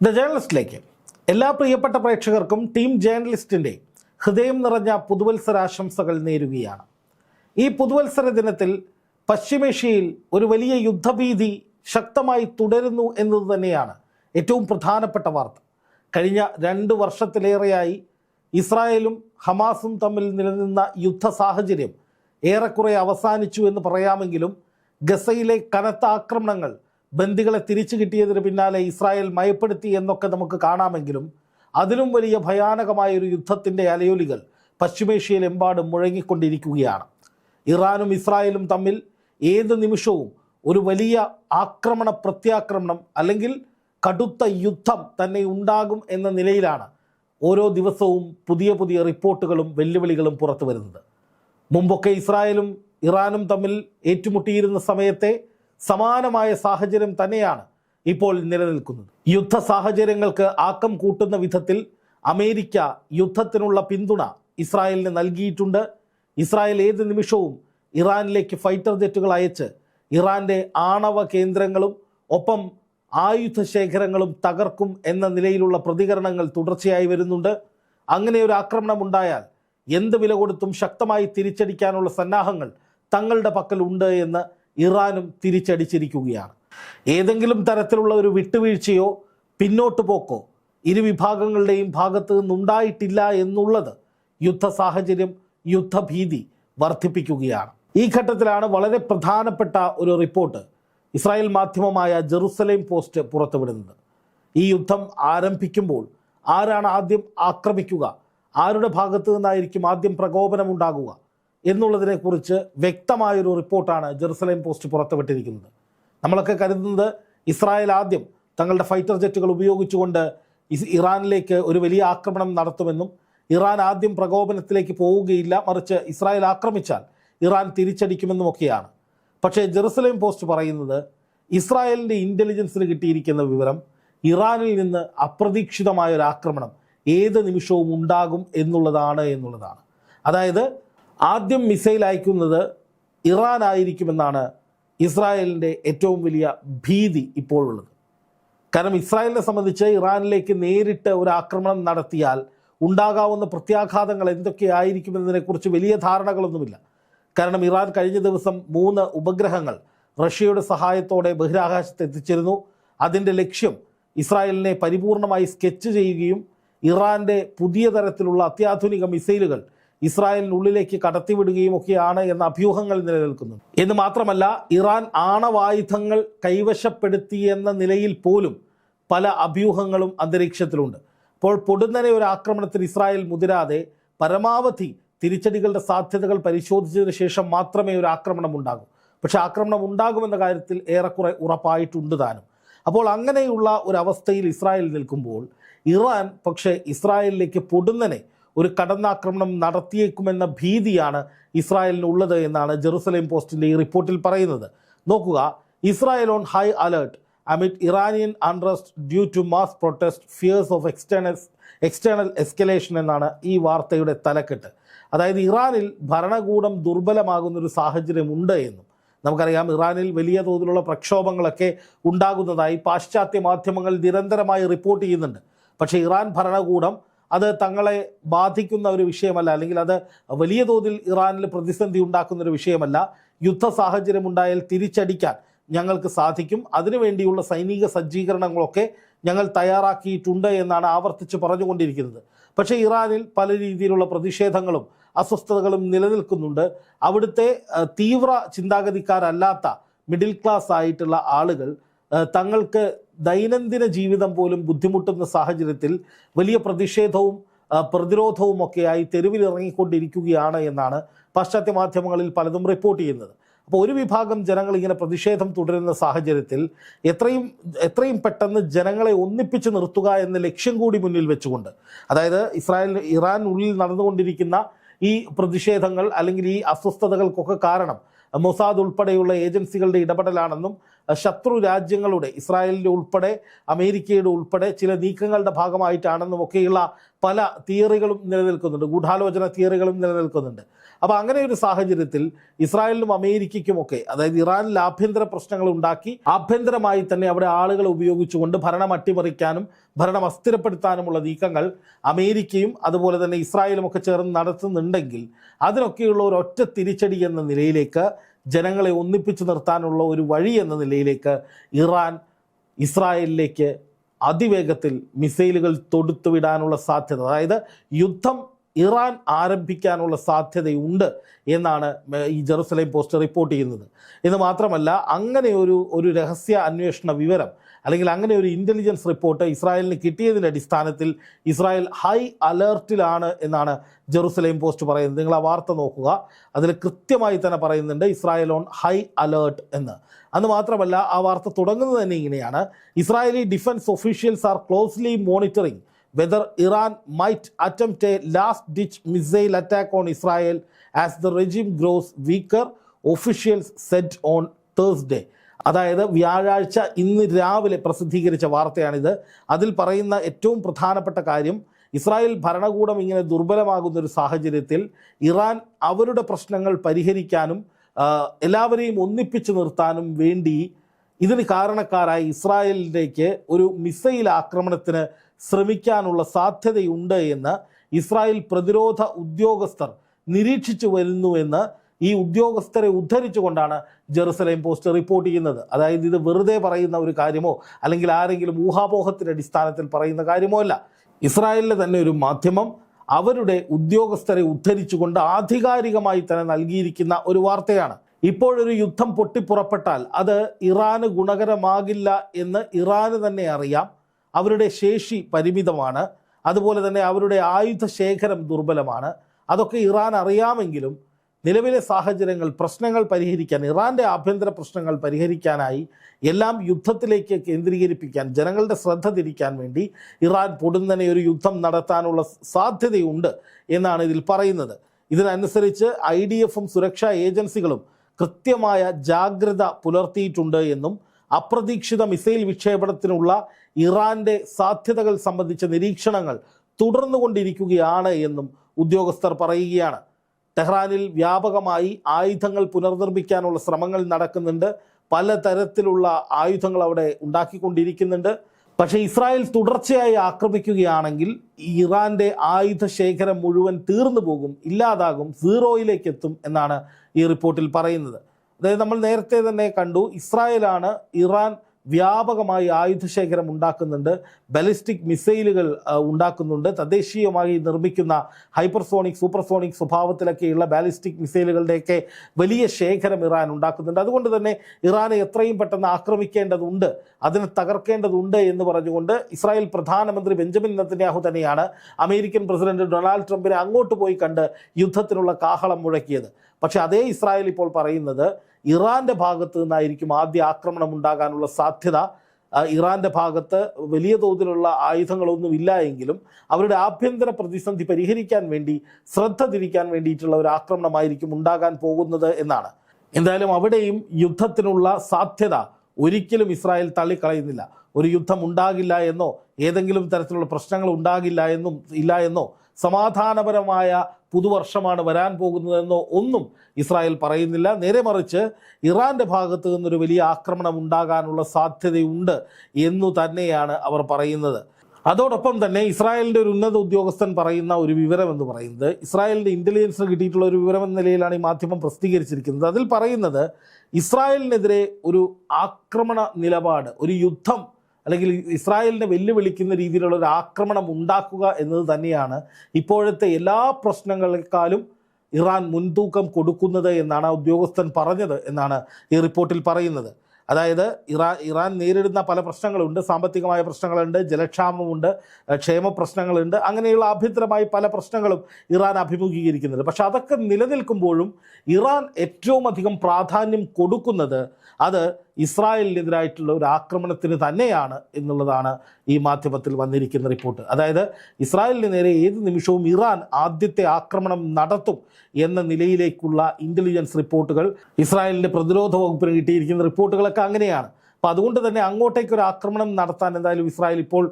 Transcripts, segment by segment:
The ജേർണലിസ്റ്റിലേക്ക് എല്ലാ പ്രിയപ്പെട്ട പ്രേക്ഷകർക്കും ടീം ജേർണലിസ്റ്റിന്റെ ഹൃദയം നിറഞ്ഞ പുതുവത്സരാശംസകൾ നേരുകയാണ്. ഈ പുതുവത്സര ദിനത്തിൽ പശ്ചിമേഷ്യയിൽ ഒരു വലിയ യുദ്ധഭീതി ശക്തമായി തുടരുന്നു എന്നത് തന്നെയാണ് ഏറ്റവും പ്രധാനപ്പെട്ട വാർത്ത. കഴിഞ്ഞ രണ്ട് വർഷത്തിലേറെയായി ഇസ്രായേലും ഹമാസും തമ്മിൽ നിലനിന്ന യുദ്ധ സാഹചര്യം ഏറെക്കുറെ അവസാനിച്ചു എന്ന് പറയാമെങ്കിലും ഗസയിലെ കനത്ത ആക്രമണങ്ങൾ ബന്ദികളെ തിരിച്ചു കിട്ടിയതിന് പിന്നാലെ ഇസ്രായേൽ മയപ്പെടുത്തി എന്നൊക്കെ നമുക്ക് കാണാമെങ്കിലും അതിലും വലിയ ഭയാനകമായ ഒരു യുദ്ധത്തിന്റെ അലയൊലികൾ പശ്ചിമേഷ്യയിലെമ്പാടും മുഴങ്ങിക്കൊണ്ടിരിക്കുകയാണ്. ഇറാനും ഇസ്രായേലും തമ്മിൽ ഏത് നിമിഷവും ഒരു വലിയ ആക്രമണ പ്രത്യാക്രമണം അല്ലെങ്കിൽ കടുത്ത യുദ്ധം തന്നെ ഉണ്ടാകും എന്ന നിലയിലാണ് ഓരോ ദിവസവും പുതിയ പുതിയ റിപ്പോർട്ടുകളും വെല്ലുവിളികളും പുറത്തു വരുന്നത് മുമ്പൊക്കെ ഇസ്രായേലും ഇറാനും തമ്മിൽ ഏറ്റുമുട്ടിയിരുന്ന സമയത്തെ സമാനമായ സാഹചര്യം തന്നെയാണ് ഇപ്പോൾ നിലനിൽക്കുന്നത്. യുദ്ധ സാഹചര്യങ്ങൾക്ക് ആക്കം കൂട്ടുന്ന വിധത്തിൽ അമേരിക്ക യുദ്ധത്തിനുള്ള പിന്തുണ ഇസ്രായേലിന് നൽകിയിട്ടുണ്ട്. ഇസ്രായേൽ ഏത് നിമിഷവും ഇറാനിലേക്ക് ഫൈറ്റർ ജെറ്റുകൾ അയച്ച് ഇറാന്റെ ആണവ കേന്ദ്രങ്ങളും ഒപ്പം ആയുധ ശേഖരങ്ങളും തകർക്കും എന്ന നിലയിലുള്ള പ്രതികരണങ്ങൾ തുടർച്ചയായി വരുന്നുണ്ട്. അങ്ങനെ ഒരു ആക്രമണം ഉണ്ടായാൽ എന്ത് വില കൊടുത്തും ശക്തമായി തിരിച്ചടിക്കാനുള്ള സന്നാഹങ്ങൾ തങ്ങളുടെ പക്കൽ ഉണ്ട് എന്ന് ഇറാനും തിരിച്ചടിച്ചിരിക്കുകയാണ്. ഏതെങ്കിലും തരത്തിലുള്ള ഒരു വിട്ടുവീഴ്ചയോ പിന്നോട്ട് പോക്കോ ഇരു വിഭാഗങ്ങളുടെയും ഭാഗത്ത് നിന്നുണ്ടായിട്ടില്ല എന്നുള്ളത് യുദ്ധ സാഹചര്യം യുദ്ധഭീതി വർദ്ധിപ്പിക്കുകയാണ്. ഈ ഘട്ടത്തിലാണ് വളരെ പ്രധാനപ്പെട്ട ഒരു റിപ്പോർട്ട് ഇസ്രായേൽ മാധ്യമമായ ജെറുസലേം പോസ്റ്റ് പുറത്തുവിടുന്നത്. ഈ യുദ്ധം ആരംഭിക്കുമ്പോൾ ആരാണ് ആദ്യം ആക്രമിക്കുക? ആരുടെ ഭാഗത്തു നിന്നായിരിക്കും ആദ്യം പ്രകോപനം ഉണ്ടാകുക? എന്നുള്ളതിനെക്കുറിച്ച് വ്യക്തമായൊരു റിപ്പോർട്ടാണ് ജെറുസലേം പോസ്റ്റ് പുറത്തുവിട്ടിരിക്കുന്നത്. നമ്മളൊക്കെ കരുതുന്നത് ഇസ്രായേൽ ആദ്യം തങ്ങളുടെ ഫൈറ്റർ ജെറ്റുകൾ ഉപയോഗിച്ചുകൊണ്ട് ഇറാനിലേക്ക് ഒരു വലിയ ആക്രമണം നടത്തുമെന്നും ഇറാൻ ആദ്യം പ്രകോപനത്തിലേക്ക് പോവുകയില്ല മറിച്ച് ഇസ്രായേൽ ആക്രമിച്ചാൽ ഇറാൻ തിരിച്ചടിക്കുമെന്നുമൊക്കെയാണ്. പക്ഷേ ജെറുസലേം പോസ്റ്റ് പറയുന്നത് ഇസ്രായേലിന്റെ ഇന്റലിജൻസിന് കിട്ടിയിരിക്കുന്ന വിവരം ഇറാനിൽ നിന്ന് അപ്രതീക്ഷിതമായ ഒരു ആക്രമണം ഏത് നിമിഷവും ഉണ്ടാകും എന്നുള്ളതാണ് എന്നുള്ളതാണ്. അതായത് ആദ്യം മിസൈൽ അയക്കുന്നത് ഇറാൻ ആയിരിക്കുമെന്നാണ് ഇസ്രായേലിന്റെ ഏറ്റവും വലിയ ഭീതി ഇപ്പോഴുള്ളത്. കാരണം ഇസ്രായേലിനെ സംബന്ധിച്ച് ഇറാനിലേക്ക് നേരിട്ട് ഒരു ആക്രമണം നടത്തിയാൽ ഉണ്ടാകാവുന്ന പ്രത്യാഘാതങ്ങൾ എന്തൊക്കെയായിരിക്കുമെന്നതിനെക്കുറിച്ച് വലിയ ധാരണകളൊന്നുമില്ല. കാരണം ഇറാൻ കഴിഞ്ഞ ദിവസം മൂന്ന് ഉപഗ്രഹങ്ങൾ റഷ്യയുടെ സഹായത്തോടെ ബഹിരാകാശത്ത് എത്തിച്ചിരുന്നു. അതിന്റെ ലക്ഷ്യം ഇസ്രായേലിനെ പരിപൂർണമായി സ്കെച്ച് ചെയ്യുകയും ഇറാന്റെ പുതിയ തരത്തിലുള്ള അത്യാധുനിക മിസൈലുകൾ ഇസ്രായേലിനുള്ളിലേക്ക് കടത്തിവിടുകയും ഒക്കെയാണ് എന്ന അഭ്യൂഹങ്ങൾ നിലനിൽക്കുന്നു എന്ന് മാത്രമല്ല ഇറാൻ ആണവായുധങ്ങൾ കൈവശപ്പെടുത്തി എന്ന നിലയിൽ പോലും പല അഭ്യൂഹങ്ങളും അന്തരീക്ഷത്തിലുണ്ട്. അപ്പോൾ പൊടുന്നനെ ഒരു ആക്രമണത്തിൽ ഇസ്രായേൽ മുതിരാതെ പരമാവധി തിരിച്ചടികളുടെ സാധ്യതകൾ പരിശോധിച്ചതിന് ശേഷം മാത്രമേ ഒരു ആക്രമണം ഉണ്ടാകൂ. പക്ഷേ ആക്രമണം ഉണ്ടാകുമെന്ന കാര്യത്തിൽ ഏറെക്കുറെ ഉറപ്പായിട്ടുണ്ട് താനും. അപ്പോൾ അങ്ങനെയുള്ള ഒരു അവസ്ഥയിൽ ഇസ്രായേൽ നിൽക്കുമ്പോൾ ഇറാൻ പക്ഷേ ഇസ്രായേലിലേക്ക് പൊടുന്നനെ ഒരു കടന്നാക്രമണം നടത്തിയേക്കുമെന്ന ഭീതിയാണ് ഇസ്രായേലിനുള്ളത് എന്നാണ് ജെറുസലേം പോസ്റ്റിന്റെ ഈ റിപ്പോർട്ടിൽ പറയുന്നത്. നോക്കുക Israel on high alert amid Iranian unrest due to mass protest fears of external external escalation എന്നാണ് ഈ വാർത്തയുടെ തലക്കെട്ട്. അതായത് ഇറാനിൽ ഭരണകൂടം ദുർബലമാകുന്നൊരു സാഹചര്യമുണ്ട് എന്നും. നമുക്കറിയാം ഇറാനിൽ വലിയ തോതിലുള്ള പ്രക്ഷോഭങ്ങളൊക്കെ ഉണ്ടാകുന്നതായി പാശ്ചാത്യ മാധ്യമങ്ങൾ നിരന്തരമായി റിപ്പോർട്ട് ചെയ്യുന്നുണ്ട്. പക്ഷേ ഇറാൻ ഭരണകൂടം അത് തങ്ങളെ ബാധിക്കുന്ന ഒരു വിഷയമല്ല അല്ലെങ്കിൽ അത് വലിയ തോതിൽ ഇറാനിൽ പ്രതിസന്ധി ഉണ്ടാക്കുന്ന ഒരു വിഷയമല്ല. യുദ്ധ സാഹചര്യം ഉണ്ടായാൽ തിരിച്ചടിക്കാൻ ഞങ്ങൾക്ക് സാധിക്കും. അതിനുവേണ്ടിയുള്ള സൈനിക സജ്ജീകരണങ്ങളൊക്കെ ഞങ്ങൾ തയ്യാറാക്കിയിട്ടുണ്ട് എന്നാണ് ആവർത്തിച്ച് പറഞ്ഞുകൊണ്ടിരിക്കുന്നത്. പക്ഷേ ഇറാനിൽ പല രീതിയിലുള്ള പ്രതിഷേധങ്ങളും അസ്വസ്ഥതകളും നിലനിൽക്കുന്നുണ്ട്. അവിടുത്തെ തീവ്ര ചിന്താഗതിക്കാരല്ലാത്ത മിഡിൽ ക്ലാസ് ആയിട്ടുള്ള ആളുകൾ തങ്ങൾക്ക് ദൈനംദിന ജീവിതം പോലും ബുദ്ധിമുട്ടുന്ന സാഹചര്യത്തിൽ വലിയ പ്രതിഷേധവും അഹ്, പ്രതിരോധവും ഒക്കെയായി തെരുവിലിറങ്ങിക്കൊണ്ടിരിക്കുകയാണ് എന്നാണ് പാശ്ചാത്യ മാധ്യമങ്ങളിൽ പലതും റിപ്പോർട്ട് ചെയ്യുന്നത്. അപ്പോൾ ഒരു വിഭാഗം ജനങ്ങൾ ഇങ്ങനെ പ്രതിഷേധം തുടരുന്ന സാഹചര്യത്തിൽ എത്രയും എത്രയും പെട്ടെന്ന് ജനങ്ങളെ ഒന്നിപ്പിച്ച് നിർത്തുക എന്ന ലക്ഷ്യം കൂടി മുന്നിൽ വെച്ചുകൊണ്ട് അതായത് ഇസ്രായേൽ ഇറാൻ ഇറാനുള്ളിൽ നടന്നുകൊണ്ടിരിക്കുന്ന ഈ പ്രതിഷേധങ്ങൾ അല്ലെങ്കിൽ ഈ അസ്വസ്ഥതകൾക്കൊക്കെ കാരണം മൊസാദ് ഉൾപ്പെടെയുള്ള ഏജൻസികളുടെ ഇടപെടലാണെന്നും ശത്രു രാജ്യങ്ങളുടെ ഇസ്രായേലിന്റെ ഉൾപ്പെടെ അമേരിക്കയുടെ ഉൾപ്പെടെ ചില നീക്കങ്ങളുടെ ഭാഗമായിട്ടാണെന്നും ഒക്കെയുള്ള പല തിയറികളും നിലനിൽക്കുന്നുണ്ട്. ഗൂഢാലോചന തിയറികളും നിലനിൽക്കുന്നുണ്ട്. അപ്പോൾ അങ്ങനെ ഒരു സാഹചര്യത്തിൽ ഇസ്രായേലിനും അമേരിക്കയ്ക്കുമൊക്കെ അതായത് ഇറാനിൽ ആഭ്യന്തര പ്രശ്നങ്ങൾ ഉണ്ടാക്കി ആഭ്യന്തരമായി തന്നെ അവിടെ ആളുകളെ ഉപയോഗിച്ചുകൊണ്ട് ഭരണം അട്ടിമറിക്കാനും ഭരണം അസ്ഥിരപ്പെടുത്താനുമുള്ള നീക്കങ്ങൾ അമേരിക്കയും അതുപോലെ തന്നെ ഇസ്രായേലും ഒക്കെ ചേർന്ന് നടത്തുന്നുണ്ടെങ്കിൽ അതിനൊക്കെയുള്ള ഒരു ഒറ്റ തിരിച്ചടി എന്ന നിലയിലേക്ക് ജനങ്ങളെ ഒന്നിപ്പിച്ചു നിർത്താനുള്ള ഒരു വഴി എന്ന നിലയിലേക്ക് ഇറാൻ ഇസ്രായേലിലേക്ക് അതിവേഗത്തിൽ മിസൈലുകൾ തൊടുത്തുവിടാനുള്ള സാധ്യത. അതായത് യുദ്ധം ഇറാൻ ആരംഭിക്കാനുള്ള സാധ്യതയുണ്ട് എന്നാണ് ഈ ജെറുസലേം പോസ്റ്റ് റിപ്പോർട്ട് ചെയ്യുന്നത്. ഇത് മാത്രമല്ല അങ്ങനെ ഒരു ഒരു രഹസ്യ അന്വേഷണ വിവരം അല്ലെങ്കിൽ അങ്ങനെ ഒരു ഇന്റലിജൻസ് റിപ്പോർട്ട് ഇസ്രായേലിന് കിട്ടിയതിന്റെ അടിസ്ഥാനത്തിൽ ഇസ്രായേൽ ഹൈ അലേർട്ടിലാണ് എന്നാണ് ജെറുസലേം പോസ്റ്റ് പറയുന്നത്. നിങ്ങൾ ആ വാർത്ത നോക്കുക. അതിൽ കൃത്യമായി തന്നെ പറയുന്നുണ്ട് ഇസ്രായേൽ ഓൺ ഹൈ അലേർട്ട് എന്ന്. അന്ന് മാത്രമല്ല ആ വാർത്ത തുടങ്ങുന്നത് തന്നെ ഇങ്ങനെയാണ്. Israeli defence officials are closely monitoring whether Iran might attempt a last ditch missile attack on Israel as the regime grows weaker officials said on Thursday അതായത് വ്യാഴാഴ്ച ഇന്ന് രാവിലെ പ്രസിദ്ധീകരിച്ച വാർത്തയാണിത്. അതിൽ പറയുന്ന ഏറ്റവും പ്രധാനപ്പെട്ട കാര്യം ഇസ്രായേൽ ഭരണകൂടം ഇങ്ങനെ ദുർബലമാകുന്ന ഒരു സാഹചര്യത്തിൽ ഇറാൻ അവരുടെ പ്രശ്നങ്ങൾ പരിഹരിക്കാനും എല്ലാവരെയും ഒന്നിപ്പിച്ചു നിർത്താനും വേണ്ടി ഇതിന് കാരണക്കാരായി ഇസ്രായേലിലേക്ക് ഒരു മിസൈൽ ആക്രമണത്തിന് ശ്രമിക്കാനുള്ള സാധ്യതയുണ്ട് എന്ന് ഇസ്രായേൽ പ്രതിരോധ ഉദ്യോഗസ്ഥർ നിരീക്ഷിച്ചു വരുന്നുവെന്ന് ഈ ഉദ്യോഗസ്ഥരെ ഉദ്ധരിച്ചുകൊണ്ടാണ് ജെറുസലേം പോസ്റ്റ് റിപ്പോർട്ട് ചെയ്യുന്നത്. അതായത് ഇത് വെറുതെ പറയുന്ന ഒരു കാര്യമോ അല്ലെങ്കിൽ ആരെങ്കിലും ഊഹാപോഹത്തിന്റെ അടിസ്ഥാനത്തിൽ പറയുന്ന കാര്യമോ അല്ല. ഇസ്രായേലിലെ തന്നെ ഒരു മാധ്യമം അവരുടെ ഉദ്യോഗസ്ഥരെ ഉദ്ധരിച്ചുകൊണ്ട് ആധികാരികമായി തന്നെ നൽകിയിരിക്കുന്ന ഒരു വാർത്തയാണ്. ഇപ്പോഴൊരു യുദ്ധം പൊട്ടിപ്പുറപ്പെട്ടാൽ അത് ഇറാന് ഗുണകരമാകില്ല എന്ന് ഇറാന് തന്നെ അറിയാം. അവരുടെ ശേഷി പരിമിതമാണ്. അതുപോലെ തന്നെ അവരുടെ ആയുധ ശേഖരം ദുർബലമാണ്. അതൊക്കെ ഇറാൻ അറിയാമെങ്കിലും നിലവിലെ സാഹചര്യങ്ങൾ പ്രശ്നങ്ങൾ പരിഹരിക്കാൻ ഇറാന്റെ ആഭ്യന്തര പ്രശ്നങ്ങൾ പരിഹരിക്കാനായി എല്ലാം യുദ്ധത്തിലേക്ക് കേന്ദ്രീകരിപ്പിക്കാൻ ജനങ്ങളുടെ ശ്രദ്ധ തിരിക്കാൻ വേണ്ടി ഇറാൻ പൊടുന്നനെ ഒരു യുദ്ധം നടത്താനുള്ള സാധ്യതയുണ്ട് എന്നാണ് ഇതിൽ പറയുന്നത്. ഇതിനനുസരിച്ച് ഐ ഡി എഫും സുരക്ഷാ ഏജൻസികളും കൃത്യമായ ജാഗ്രത പുലർത്തിയിട്ടുണ്ട് എന്നും അപ്രതീക്ഷിത മിസൈൽ വിക്ഷേപണത്തിനുള്ള ഇറാന്റെ സാധ്യതകൾ സംബന്ധിച്ച നിരീക്ഷണങ്ങൾ തുടർന്നുകൊണ്ടിരിക്കുകയാണ് എന്നും ഉദ്യോഗസ്ഥർ പറയുകയാണ്. ടെഹ്റാനിൽ വ്യാപകമായി ആയുധങ്ങൾ പുനർനിർമ്മിക്കാനുള്ള ശ്രമങ്ങൾ നടക്കുന്നുണ്ട്. പലതരത്തിലുള്ള ആയുധങ്ങൾ അവിടെ ഉണ്ടാക്കിക്കൊണ്ടിരിക്കുന്നുണ്ട്. പക്ഷേ ഇസ്രായേൽ തുടർച്ചയായി ആക്രമിക്കുകയാണെങ്കിൽ ഇറാന്റെ ആയുധ ശേഖരം മുഴുവൻ തീർന്നു പോകും ഇല്ലാതാകും സീറോയിലേക്ക് എത്തും എന്നാണ് ഈ റിപ്പോർട്ടിൽ പറയുന്നത്. അതായത് നമ്മൾ നേരത്തെ തന്നെ കണ്ടു ഇസ്രായേലാണ് ഇറാൻ വ്യാപകമായി ആയുധശേഖരം ഉണ്ടാക്കുന്നുണ്ട്. ബലിസ്റ്റിക് മിസൈലുകൾ ഉണ്ടാക്കുന്നുണ്ട്. തദ്ദേശീയമായി നിർമ്മിക്കുന്ന ഹൈപ്പർസോണിക് സൂപ്പർസോണിക് സ്വഭാവത്തിലൊക്കെയുള്ള ബാലിസ്റ്റിക് മിസൈലുകളുടെയൊക്കെ വലിയ ശേഖരം ഇറാൻ ഉണ്ടാക്കുന്നുണ്ട്. അതുകൊണ്ട് തന്നെ ഇറാനെ എത്രയും പെട്ടെന്ന് ആക്രമിക്കേണ്ടതുണ്ട് അതിനെ തകർക്കേണ്ടതുണ്ട് എന്ന് പറഞ്ഞുകൊണ്ട് ഇസ്രായേൽ പ്രധാനമന്ത്രി ബെഞ്ചമിൻ നത്തന്യാഹു തന്നെയാണ് അമേരിക്കൻ പ്രസിഡന്റ് ഡൊണാൾഡ് ട്രംപിനെ അങ്ങോട്ട് പോയി കണ്ട് യുദ്ധത്തിനുള്ള കാഹളം മുഴക്കിയത്. പക്ഷേ അതേ ഇസ്രായേൽ ഇപ്പോൾ പറയുന്നത് ഇറാന്റെ ഭാഗത്ത് നിന്നായിരിക്കും ആദ്യ ആക്രമണം ഉണ്ടാകാനുള്ള സാധ്യത. ഇറാന്റെ ഭാഗത്ത് വലിയ തോതിലുള്ള ആയുധങ്ങളൊന്നും ഇല്ല എങ്കിലും അവരുടെ ആഭ്യന്തര പ്രതിസന്ധി പരിഹരിക്കാൻ വേണ്ടി ശ്രദ്ധ തിരിക്കാൻ വേണ്ടിയിട്ടുള്ള ഒരു ആക്രമണമായിരിക്കും ഉണ്ടാകാൻ പോകുന്നത് എന്നാണ്. എന്തായാലും അവിടെയും യുദ്ധത്തിനുള്ള സാധ്യത ഒരിക്കലും ഇസ്രായേൽ തള്ളിക്കളയുന്നില്ല. ഒരു യുദ്ധം ഉണ്ടാകില്ല എന്നോ ഏതെങ്കിലും തരത്തിലുള്ള പ്രശ്നങ്ങൾ ഉണ്ടാകില്ല എന്നും ഇല്ല എന്നോ സമാധാനപരമായ പുതുവർഷമാണ് വരാൻ പോകുന്നതെന്നോ ഒന്നും ഇസ്രായേൽ പറയുന്നില്ല. നേരെ മറിച്ച് ഇറാന്റെ ഭാഗത്ത് നിന്നൊരു വലിയ ആക്രമണം ഉണ്ടാകാനുള്ള സാധ്യതയുണ്ട് എന്നു തന്നെയാണ് അവർ പറയുന്നത്. അതോടൊപ്പം തന്നെ ഇസ്രായേലിന്റെ ഒരു ഉന്നത ഉദ്യോഗസ്ഥൻ പറയുന്ന ഒരു വിവരം എന്ന് പറയുന്നത് ഇസ്രായേലിന്റെ ഇന്റലിജൻസിന് കിട്ടിയിട്ടുള്ള ഒരു വിവരം എന്ന നിലയിലാണ് ഈ മാധ്യമം പ്രസിദ്ധീകരിച്ചിരിക്കുന്നത്. അതിൽ പറയുന്നത് ഇസ്രായേലിനെതിരെ ഒരു ആക്രമണ നിലപാട് ഒരു യുദ്ധം അല്ലെങ്കിൽ ഇസ്രായേലിനെ വെല്ലുവിളിക്കുന്ന രീതിയിലുള്ള ഒരു ആക്രമണം ഉണ്ടാക്കുക എന്നത് തന്നെയാണ് ഇപ്പോഴത്തെ എല്ലാ പ്രശ്നങ്ങളെക്കാളും ഇറാൻ മുൻതൂക്കം കൊടുക്കുന്നത് എന്നാണ് ഉദ്യോഗസ്ഥൻ പറഞ്ഞത് എന്നാണ് ഈ റിപ്പോർട്ടിൽ പറയുന്നത്. അതായത് ഇറാൻ ഇറാൻ നേരിടുന്ന പല പ്രശ്നങ്ങളുണ്ട്. സാമ്പത്തികമായ പ്രശ്നങ്ങളുണ്ട് ജലക്ഷാമമുണ്ട് ക്ഷേമ പ്രശ്നങ്ങളുണ്ട്. അങ്ങനെയുള്ള ആഭ്യന്തരമായി പല പ്രശ്നങ്ങളും ഇറാൻ അഭിമുഖീകരിക്കുന്നുണ്ട്. പക്ഷെ അതൊക്കെ നിലനിൽക്കുമ്പോഴും ഇറാൻ ഏറ്റവും അധികം പ്രാധാന്യം കൊടുക്കുന്നത് അത് ഇസ്രായേലിനെതിരായിട്ടുള്ള ഒരു ആക്രമണത്തിന് തന്നെയാണ് എന്നുള്ളതാണ് ഈ മാധ്യമത്തിൽ വന്നിരിക്കുന്ന റിപ്പോർട്ട്. അതായത് ഇസ്രായേലിന് നേരെ ഏത് നിമിഷവും ഇറാൻ ആദ്യത്തെ ആക്രമണം നടത്തും എന്ന നിലയിലേക്കുള്ള ഇന്റലിജൻസ് റിപ്പോർട്ടുകൾ ഇസ്രായേലിന്റെ പ്രതിരോധ വകുപ്പിന് കിട്ടിയിരിക്കുന്ന റിപ്പോർട്ടുകളൊക്കെ അങ്ങനെയാണ്. അപ്പം അതുകൊണ്ട് തന്നെ അങ്ങോട്ടേക്ക് ഒരു ആക്രമണം നടത്താൻ എന്തായാലും ഇസ്രായേൽ ഇപ്പോൾ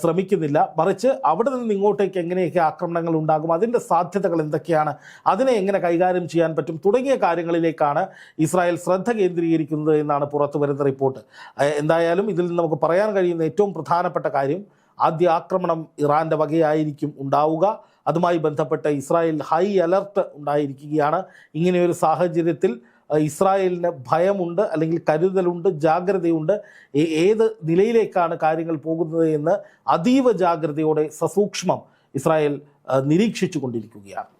ശ്രമിക്കുന്നില്ല. മറിച്ച് അവിടെ നിന്ന് ഇങ്ങോട്ടേക്ക് എങ്ങനെയൊക്കെ ആക്രമണങ്ങൾ ഉണ്ടാകും അതിന്റെ സാധ്യതകൾ എന്തൊക്കെയാണ് അതിനെ എങ്ങനെ കൈകാര്യം ചെയ്യാൻ പറ്റും തുടങ്ങിയ കാര്യങ്ങളിലേക്കാണ് ഇസ്രായേൽ ശ്രദ്ധ കേന്ദ്രീകരിക്കുന്നത് എന്നാണ് പുറത്തു വരുന്ന റിപ്പോർട്ട്. എന്തായാലും ഇതിൽ നിന്ന് നമുക്ക് പറയാൻ കഴിയുന്ന ഏറ്റവും പ്രധാനപ്പെട്ട കാര്യം ആദ്യ ആക്രമണം ഇറാന്റെ വകയായിരിക്കും ഉണ്ടാവുക. അതുമായി ബന്ധപ്പെട്ട് ഇസ്രായേൽ ഹൈ അലർട്ട് ഉണ്ടായിരിക്കുകയാണ്. ഇങ്ങനെയൊരു സാഹചര്യത്തിൽ ഇസ്രായേലിന് ഭയമുണ്ട് അല്ലെങ്കിൽ കരുതലുണ്ട് ജാഗ്രതയുണ്ട്. ഏത് നിലയിലേക്കാണ് കാര്യങ്ങൾ പോകുന്നത് എന്ന് അതീവ ജാഗ്രതയോടെ സസൂക്ഷ്മം ഇസ്രായേൽ നിരീക്ഷിച്ചു കൊണ്ടിരിക്കുകയാണ്